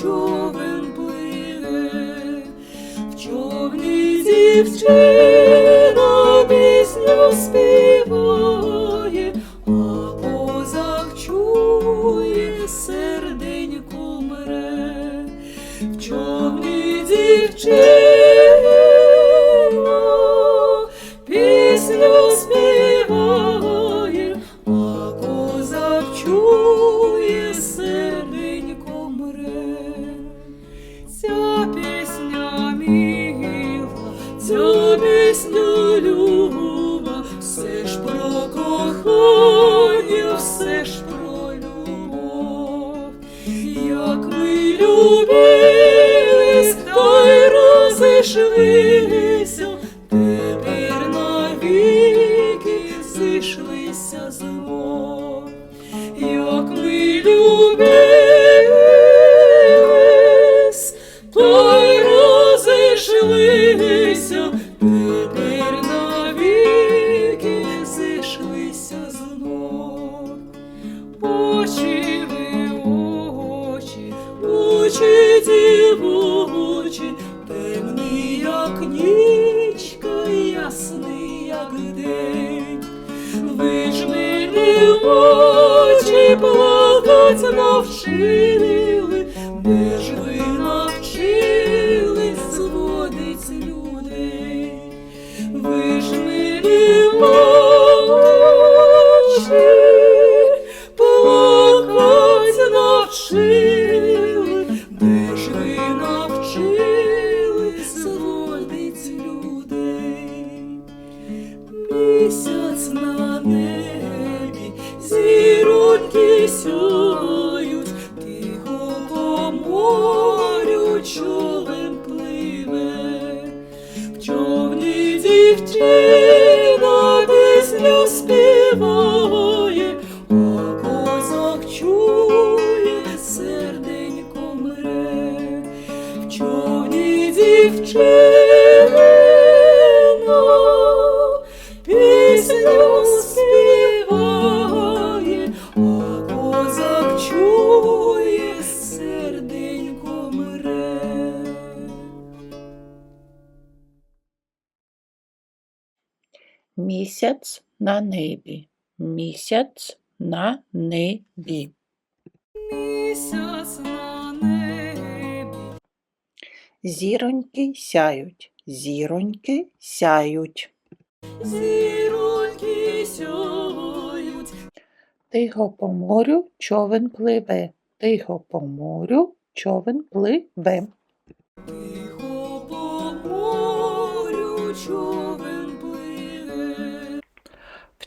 човен пливе, в човні дівчина пісню співає, а козак чує, серденько мре, в човні дівчина пісня мила, ця пісня люба, все ж про все ж про любов. Як ми любились, та й як день. Ви ж мене в очі плакать навчили, Місяць на Місяць на небі. Місяць на небі. Місяць на небі, Зіроньки сяють. Зіроньки сяють. зіроньки сяють, Тихо по морю човен пливе. Тихо по морю човен пливе. тихо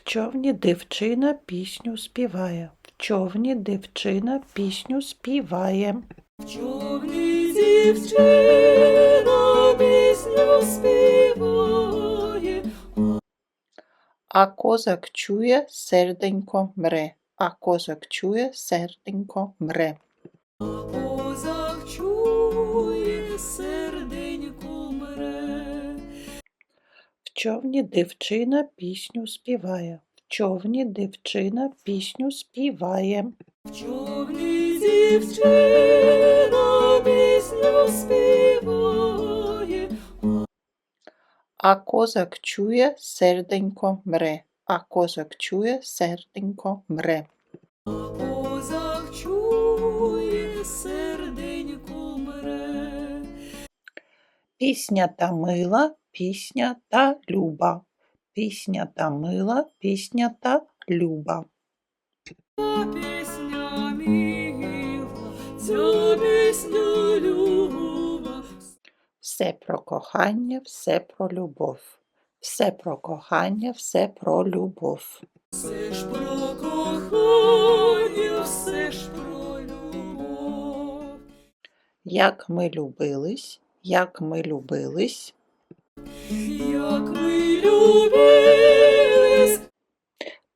В човні дівчина пісню співає. В човні дівчина пісню співає. В човні дівчина пісню співає, А козак чує, серденько мре. А козак чує, серденько мре. Човні дівчина пісню співає. В човні дівчина пісню співає. В човні дівчина пісню співає, А козак чує, серденько мре. А козак чує, серденько мре. Пісня та мила, пісня та люба. Пісня та мила, пісня та люба. Пісня мила, ця пісня люба, Все про кохання, все про любов. Все про кохання, все про любов. все ж про кохання, все ж про любов. Як ми любились, як ми любились, Як ми любились,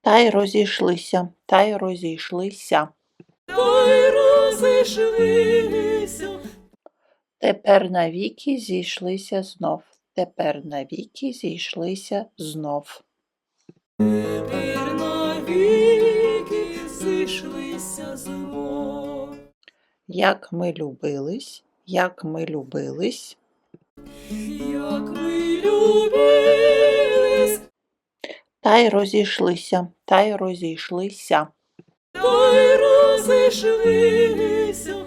та й розійшлися, та й розійшлися. та й розійшлися, Тепер навіки зійшлися знов. Тепер навіки зійшлися знов. тепер навіки зійшлися знов. Як ми любились, як ми любились, як ми любились, та й розійшлися, та й розійшлися. та й розійшлися.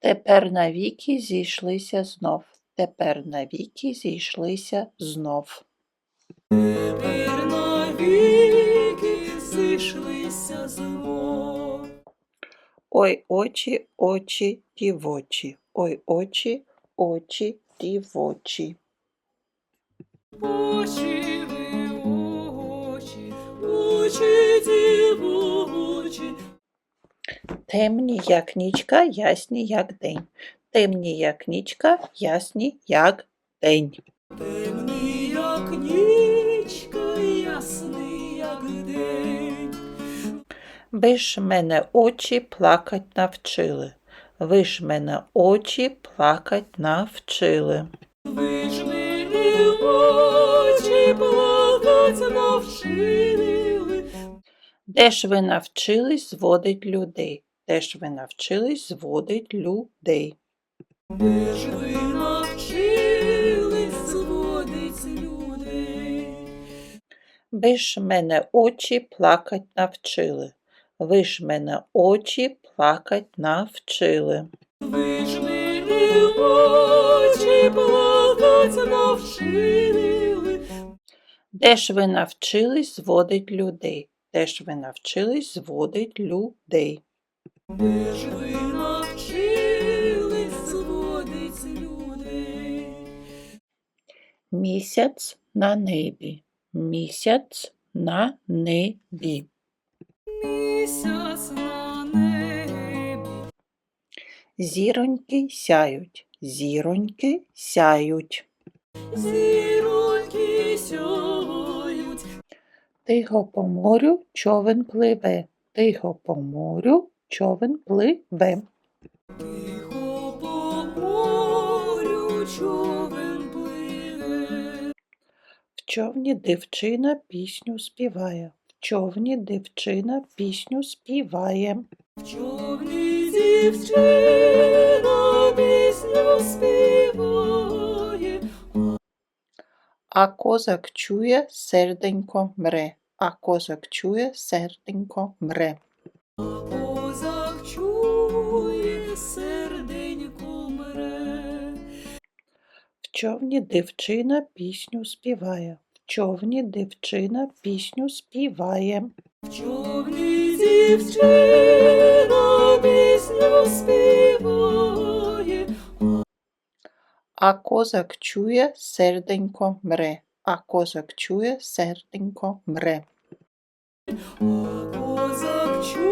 Тепер навіки зійшлися знов. Тепер навіки зійшлися знов. Тепер Ой, очі, очі, дівочі. Ой, очі, очі, дівочі. Очі ви очі, очі дівочі, Темні, як нічка, ясні, як день. Темні, як нічка, ясні, як день. темний, Ви ж мене очі плакать навчили. Ви ж мене очі плакать навчили. Ви ж мені очі плакать навчили, Де ж ви навчились зводить людей? Де ж ви навчились зводить людей? де ж ви навчились зводить людей. Ви ж мене очі плакать навчили. Ви ж мене очі плакать навчили. Ви ж мені очі плакать навчили, Де ж ви навчились зводить людей? Де ж ви навчились зводить людей? де ж ви навчились зводить людей. Місяць на небі. Місяць на небі. Місяць на небі, Зіроньки сяють. Зіроньки сяють. зіроньки сяють, Тихо по морю човен пливе. Тихо по морю човен пливе. тихо по морю човен пливе. В човні дівчина пісню співає. Човні дівчина пісню співає. В човні дівчина пісню співає, А козак чує, серденько мре. А козак чує, серденько мре. козак чує, серденько мре. В човні дівчина пісню співає. Човні дівчина пісню співає. В човні дівчина пісню співає, А козак чує, серденько мре. А козак чує, серденько мре. а